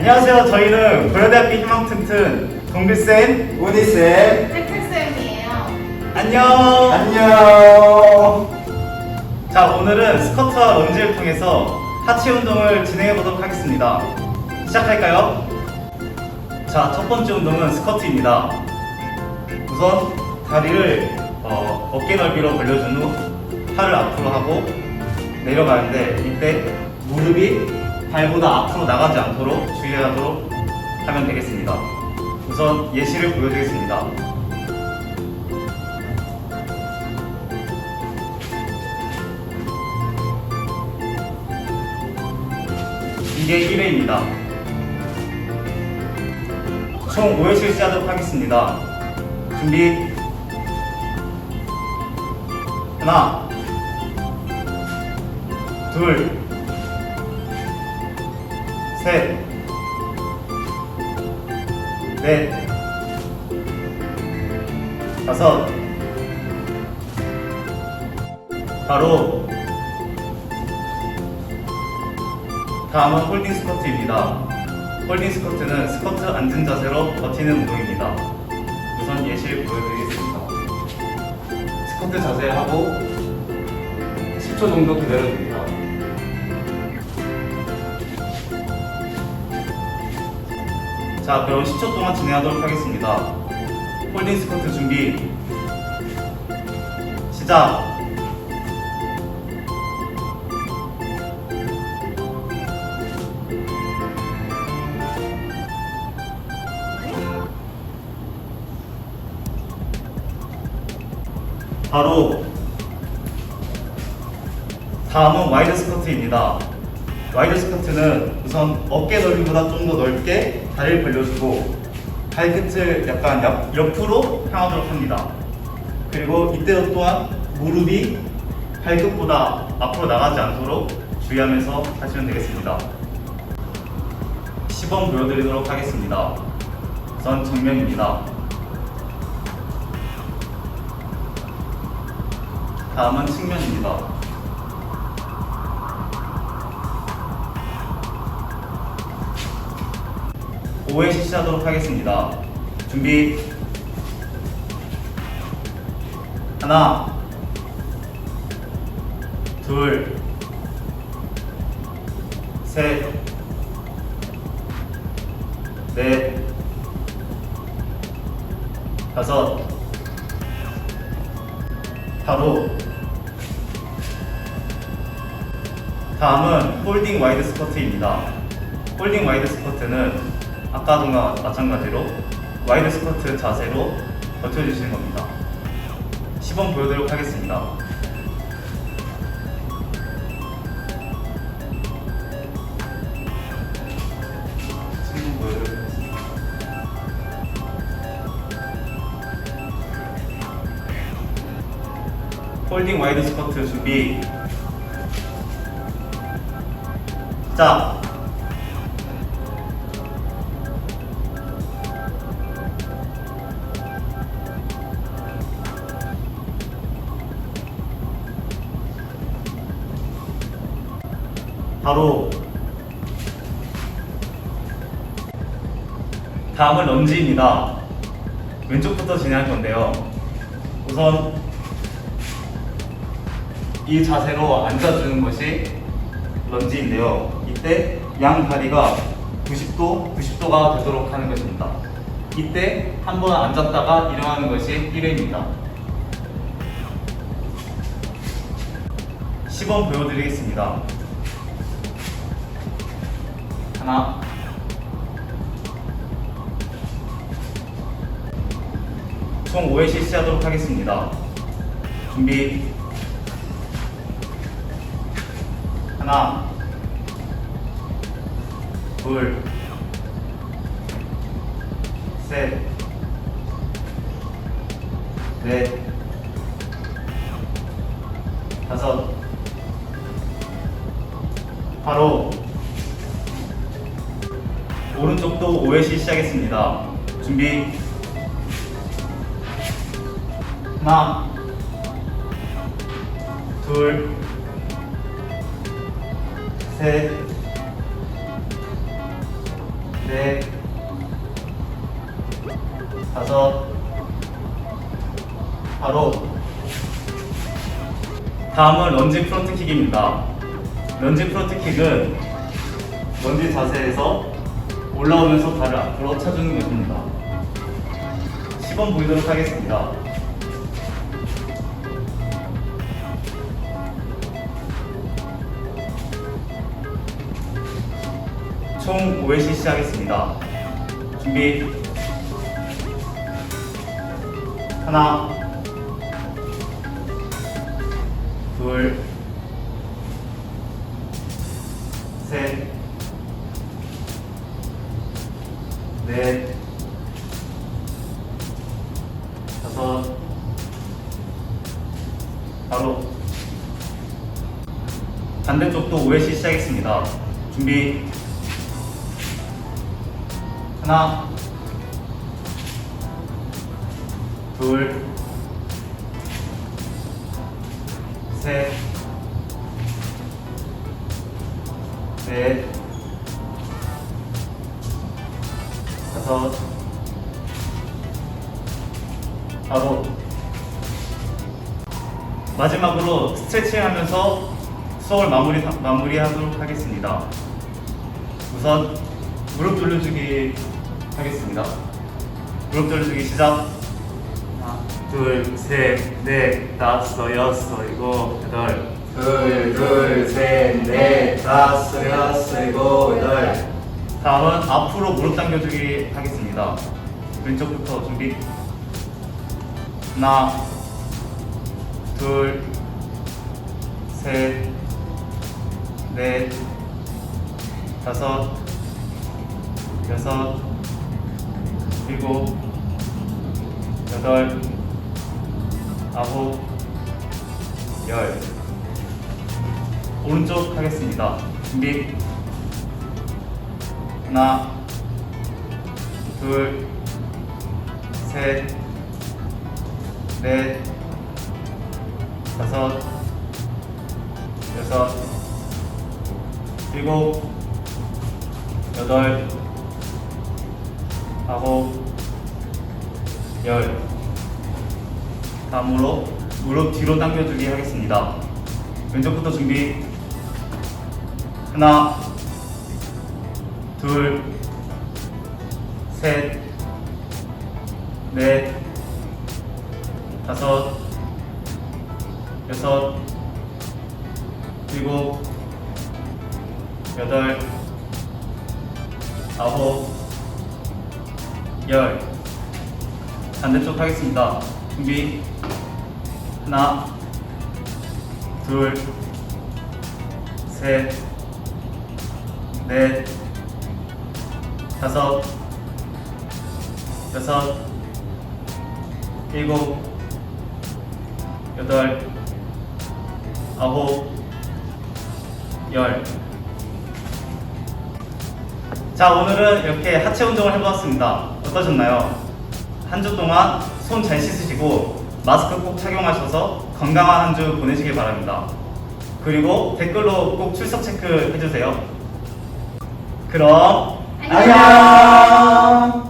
안녕하세요. 저희는 고려대학교 희망 튼튼 동글쌤 우니쌤 잭잭쌤이에요. 안녕. 안녕 자 오늘은 스쿼트와 런지를 통해서 하체 운동을 진행해 보도록 하겠습니다. 시작할까요? 자 첫 번째 운동은 스쿼트입니다. 우선 다리를 어, 어깨 넓이로 벌려준 후 팔을 앞으로 하고 내려가는데 이때 무릎이 발보다 앞으로 나가지 않도록 주의하도록 하면 되겠습니다. 우선 예시를 보여드리겠습니다. 이게 1회입니다. 총 5회 실시하도록 하겠습니다. 준비. 하나, 둘, 셋, 넷, 다섯. 바로 다음은 홀딩 스쿼트입니다. 홀딩 스쿼트는 스쿼트 앉은 자세로 버티는 운동입니다. 우선 예시를 보여드리겠습니다. 스쿼트 자세 하고 10초 정도 기다려줍니다. 자, 그럼 10초 동안 진행하도록 하겠습니다. 홀딩 스쿼트 준비. 시작. 바로 다음은 와이드 스쿼트입니다. 와이드 스쿼트는 우선 어깨 넓이보다 좀 더 넓게 다리를 벌려주고 발끝을 약간 옆, 옆으로 향하도록 합니다. 그리고 이때 또한 무릎이 발끝보다 앞으로 나가지 않도록 주의하면서 하시면 되겠습니다. 시범 보여드리도록 하겠습니다. 우선 정면입니다. 다음은 측면입니다. 오회 실시하도록 하겠습니다. 준비. 하나, 둘, 셋, 넷, 다섯, 바로 다음은 홀딩 와이드 스쿼트입니다. 홀딩 와이드 스쿼트는 아까도나 마찬가지로 와이드 스쿼트 자세로 버텨주시는 겁니다. 시범 보여드리도록 하겠습니다. 시범 보여드리도록 하겠습니다. 홀딩 와이드 스쿼트 준비. 자. 바로 다음은 런지입니다. 왼쪽부터 진행할 건데요. 우선 이 자세로 앉아주는 것이 런지인데요. 이때 양 다리가 90도, 90도가 되도록 하는 것입니다. 이때 한 번 앉았다가 일어나는 것이 1회입니다. 시범 보여드리겠습니다. 하나, 총 5회 실시하도록 하겠습니다. 준비. 하나, 둘, 셋, 넷, 다섯. 바로 5회씩 시작했습니다. 준비. 하나, 둘, 셋, 넷, 다섯, 바로 다음은 런지 프론트킥입니다. 런지 프론트킥은 런지 자세에서 올라오면서 발을 앞으로 차주는 것입니다. 시범 보이도록 하겠습니다. 총 5회씩 시작하겠습니다. 준비. 하나, 둘, 셋, 넷, 다섯, 바로 반대쪽도 5회씩 시작했습니다. 준비. 하나, 둘, 셋, 넷, 다섯, 바로 마지막으로 스트레칭 하면서 수업을 마무리, 마무리하도록 하겠습니다. 우선 무릎 돌려주기 하겠습니다. 무릎 돌려주기 시작. 하나, 둘, 셋, 넷, 다섯, 여섯, 일곱, 여덟. 둘, 둘, 셋, 넷, 다섯, 여섯, 일곱, 여덟. 다음은 앞으로 무릎 당겨주기 하겠습니다. 왼쪽부터 준비. 하나, 둘, 셋, 넷, 다섯, 여섯, 일곱, 여덟, 아홉, 열. 오른쪽 하겠습니다. 준비. 하나, 둘, 셋, 넷, 다섯, 여섯, 일곱, 여덟, 아홉, 열. 다음으로 무릎 뒤로 당겨주기 하겠습니다. 왼쪽부터 준비. 하나, 둘, 셋, 넷, 다섯, 여섯, 일곱, 여덟, 아홉, 열. 반대쪽 하겠습니다. 준비. 하나, 둘, 셋, 넷, 다섯, 여섯, 일곱, 여덟, 아홉, 열. 자, 오늘은 이렇게 하체 운동을 해보았습니다. 어떠셨나요? 한 주 동안 손 잘 씻으시고 마스크 꼭 착용하셔서 건강한 한 주 보내시길 바랍니다. 그리고 댓글로 꼭 출석 체크 해주세요. 그럼 안녕!